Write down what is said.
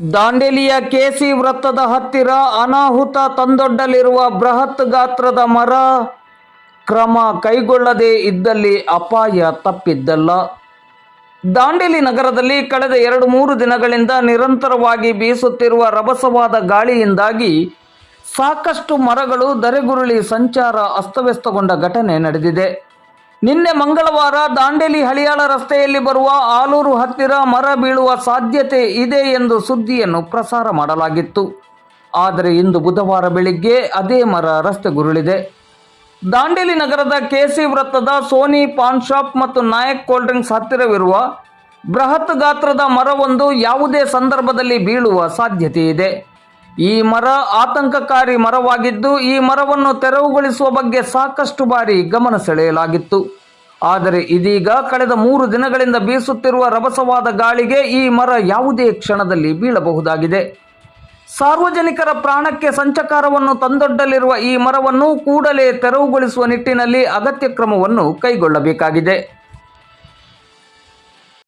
ದಾಂಡೇಲಿಯ KC ವೃತ್ತದ ಹತ್ತಿರ ಅನಾಹುತ ತಂದೊಡ್ಡಲಿರುವ ಬೃಹತ್ ಗಾತ್ರದ ಮರ ಕ್ರಮ ಕೈಗೊಳ್ಳದೇ ಇದ್ದಲ್ಲಿ ಅಪಾಯ ತಪ್ಪಿದ್ದಲ್ಲ. ದಾಂಡೇಲಿ ನಗರದಲ್ಲಿ ಕಳೆದ ಎರಡು ಮೂರು ದಿನಗಳಿಂದ ನಿರಂತರವಾಗಿ ಬೀಸುತ್ತಿರುವ ರಭಸವಾದ ಗಾಳಿಯಿಂದಾಗಿ ಸಾಕಷ್ಟು ಮರಗಳು ದರೆಗುರುಳಿ ಸಂಚಾರ ಅಸ್ತವ್ಯಸ್ತಗೊಂಡ ಘಟನೆ ನಡೆದಿದೆ. ನಿನ್ನೆ ಮಂಗಳವಾರ ದಾಂಡೇಲಿ ಹಳಿಯಾಳ ರಸ್ತೆಯಲ್ಲಿ ಬರುವ ಆಲೂರು ಹತ್ತಿರ ಮರ ಬೀಳುವ ಸಾಧ್ಯತೆ ಇದೆ ಎಂದು ಸುದ್ದಿಯನ್ನು ಪ್ರಸಾರ ಮಾಡಲಾಗಿತ್ತು. ಆದರೆ ಇಂದು ಬುಧವಾರ ಬೆಳಿಗ್ಗೆ ಅದೇ ಮರ ರಸ್ತೆಗುರುಳಿದೆ ದಾಂಡೇಲಿ ನಗರದ ಕೆಸಿ ವೃತ್ತದ ಸೋನಿ ಪಾನ್ ಶಾಪ್ ಮತ್ತು ನಾಯಕ್ ಕೋಲ್ಡ್ ಡ್ರಿಂಕ್ಸ್ ಹತ್ತಿರವಿರುವ ಬೃಹತ್ ಗಾತ್ರದ ಮರವೊಂದು ಯಾವುದೇ ಸಂದರ್ಭದಲ್ಲಿ ಬೀಳುವ ಸಾಧ್ಯತೆ ಇದೆ. ಈ ಮರ ಆತಂಕಕಾರಿ ಮರವಾಗಿದ್ದು ಈ ಮರವನ್ನು ತೆರವುಗೊಳಿಸುವ ಬಗ್ಗೆ ಸಾಕಷ್ಟು ಬಾರಿ ಗಮನ ಸೆಳೆಯಲಾಗಿತ್ತು. ಆದರೆ ಇದೀಗ ಕಳೆದ ಮೂರು ದಿನಗಳಿಂದ ಬೀಸುತ್ತಿರುವ ರಭಸವಾದ ಗಾಳಿಗೆ ಈ ಮರ ಯಾವುದೇ ಕ್ಷಣದಲ್ಲಿ ಬೀಳಬಹುದಾಗಿದೆ. ಸಾರ್ವಜನಿಕರ ಪ್ರಾಣಕ್ಕೆ ಸಂಚಕಾರವನ್ನು ತಂದೊಡ್ಡಲಿರುವ ಈ ಮರವನ್ನು ಕೂಡಲೇ ತೆರವುಗೊಳಿಸುವ ನಿಟ್ಟಿನಲ್ಲಿ ಅಗತ್ಯ ಕ್ರಮವನ್ನು ಕೈಗೊಳ್ಳಬೇಕಾಗಿದೆ.